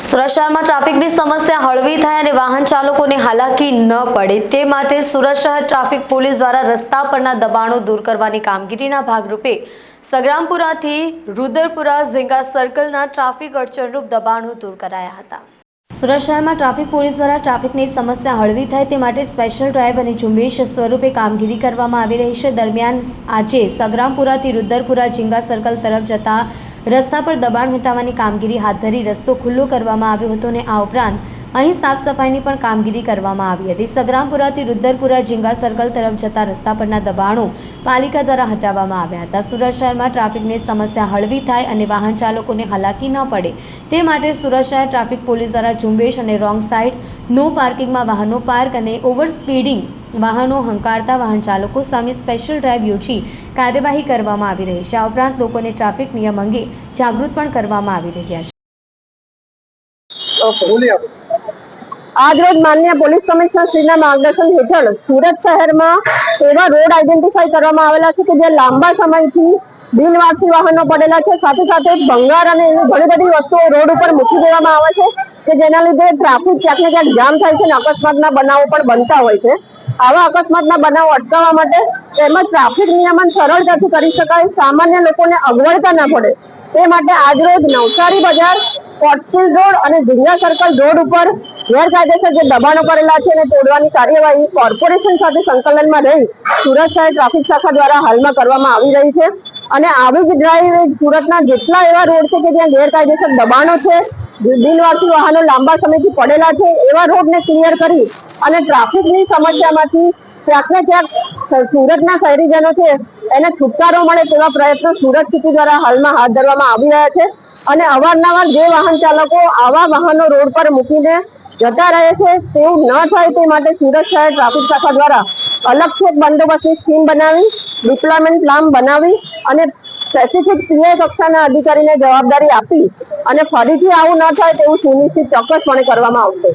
સુરત શહેરમાં ટ્રાફિકની સમસ્યા હળવી થાય અને વાહન ચાલકોને હાલાકી ન પડે તે માટે સુરત શહેર ટ્રાફિક પોલીસ દ્વારા રસ્તા પરના દબાણો દૂર કરવાની કામગીરીના ભાગરૂપે સગ્રામપુરાથી રુદરપુરા ઝીંગા સર્કલના ટ્રાફિક અડચણરૂપ દબાણો દૂર કરાયા હતા. સુરત શહેરમાં ટ્રાફિક પોલીસ દ્વારા ટ્રાફિકની સમસ્યા હળવી થાય તે માટે સ્પેશિયલ ડ્રાઈવ અને ઝુંબેશ સ્વરૂપે કામગીરી કરવામાં આવી રહી છે. દરમિયાન આજે સગ્રામપુરાથી રુદ્રપુરા ઝીંગા સર્કલ તરફ જતા રસ્તા પર દબાણ મિટાવવાની કામગીરી હાથ ધરી રસ્તો ખુલ્લો કરવામાં આવ્યો હતો અને આ ઉપરાંત અહીં સાફ સફાઈની પણ કામગીરી કરવામાં આવી હતી. સગ્રામપુરાથી રુદ્રપુરા ઝીંગા સર્કલ તરફ જતા રસ્તા પરના દબાણો પાલિકા દ્વારા હટાવવામાં આવ્યા હતા. સુરત શહેરમાં ટ્રાફિકની સમસ્યા હળવી થાય અને વાહન ચાલકોને હાલાકી ન પડે. તે માટે સુરત શહેર ટ્રાફિક પોલીસ દ્વારા ઝુંબેશ અને રોંગ સાઇડ, નો પાર્કિંગમાં વાહનો પાર્ક અને ઓવર સ્પીડિંગ વાહનો હંકારતા વાહન ચાલકો સામે સ્પેશિયલ ડ્રાઈવ યોજી કાર્યવાહી કરવામાં આવી રહી છે. આ ઉપરાંત લોકોને ટ્રાફિક નિયમ અંગે જાગૃત પણ કરવામાં આવી રહ્યા છે. આજરોજ માન્ય પોલીસ કમિશનર શ્રીના માર્ગદર્શન હેઠળ સુરત શહેરમાં એવા રોડ આઈડેન્ટિફાઈ કરવામાં આવેલા છે કે જે લાંબા સમયથી બિનવારસી વાહનો પડેલા છે. સાથે સાથે ભંગાર અને એવી ઘણી બધી વસ્તુઓ રોડ ઉપર મૂકી દેવામાં આવે છે કે જેના લીધે ટ્રાફિક ક્યાંક ને ક્યાંક જામ થાય છે અને અકસ્માતના બનાવો પણ બનતા હોય છે. આવા અકસ્માતના બનાવો અટકાવવા માટે તેમજ ટ્રાફિક નિયમન સરળતાથી કરી શકાય. સામાન્ય લોકોને અગવડતા ના પડે. તે માટે આજરોજ નવસારી બજાર કોટફિલ્ડ રોડ અને ઝીંગા સર્કલ રોડ ઉપર ગેરકાયદેસર જે દબાણો કરેલા છે એને તોડવાની કાર્યવાહી કોર્પોરેશન સાથે સંકલનમાં રહી સુરત શહેર ટ્રાફિક શાખા દ્વારા હાલમાં કરવામાં આવી રહી છે. અને આવી જ ડ્રાઈવ સુરતના જેટલા એવા રોડ છે કે જ્યાં ગેરકાયદેસર દબાણો છે બિનવારસી વાહનો લાંબા સમયથી પડેલા છે, એવા રોડને ક્લિયર કરી અને ટ્રાફિકની સમસ્યામાંથી ક્યાંક ક્યાંક સુરતના શહેરીજનો છે એને છુટકારો મળે તેવા પ્રયત્નો સુરત સિટી દ્વારા હાલમાં હાથ ધરવામાં આવી રહ્યા છે. અને અવારનવાર જે વાહન ચાલકો આવા વાહનો રોડ પર મૂકીને જતા રહે છે, તેવું ન થાય તે માટે સુરત શહેર ટ્રાફિક શાખા દ્વારા અલગથી એક બંદોબસ્તની સ્કીમ બનાવી, ડિપ્લોયમેન્ટ પ્લાન બનાવી અને સ્પેસિફિક પીએ કક્ષાના અધિકારીને જવાબદારી આપી અને ફરીથી આવું ન થાય તેવું સુનિશ્ચિત ચોક્કસપણે કરવામાં આવશે.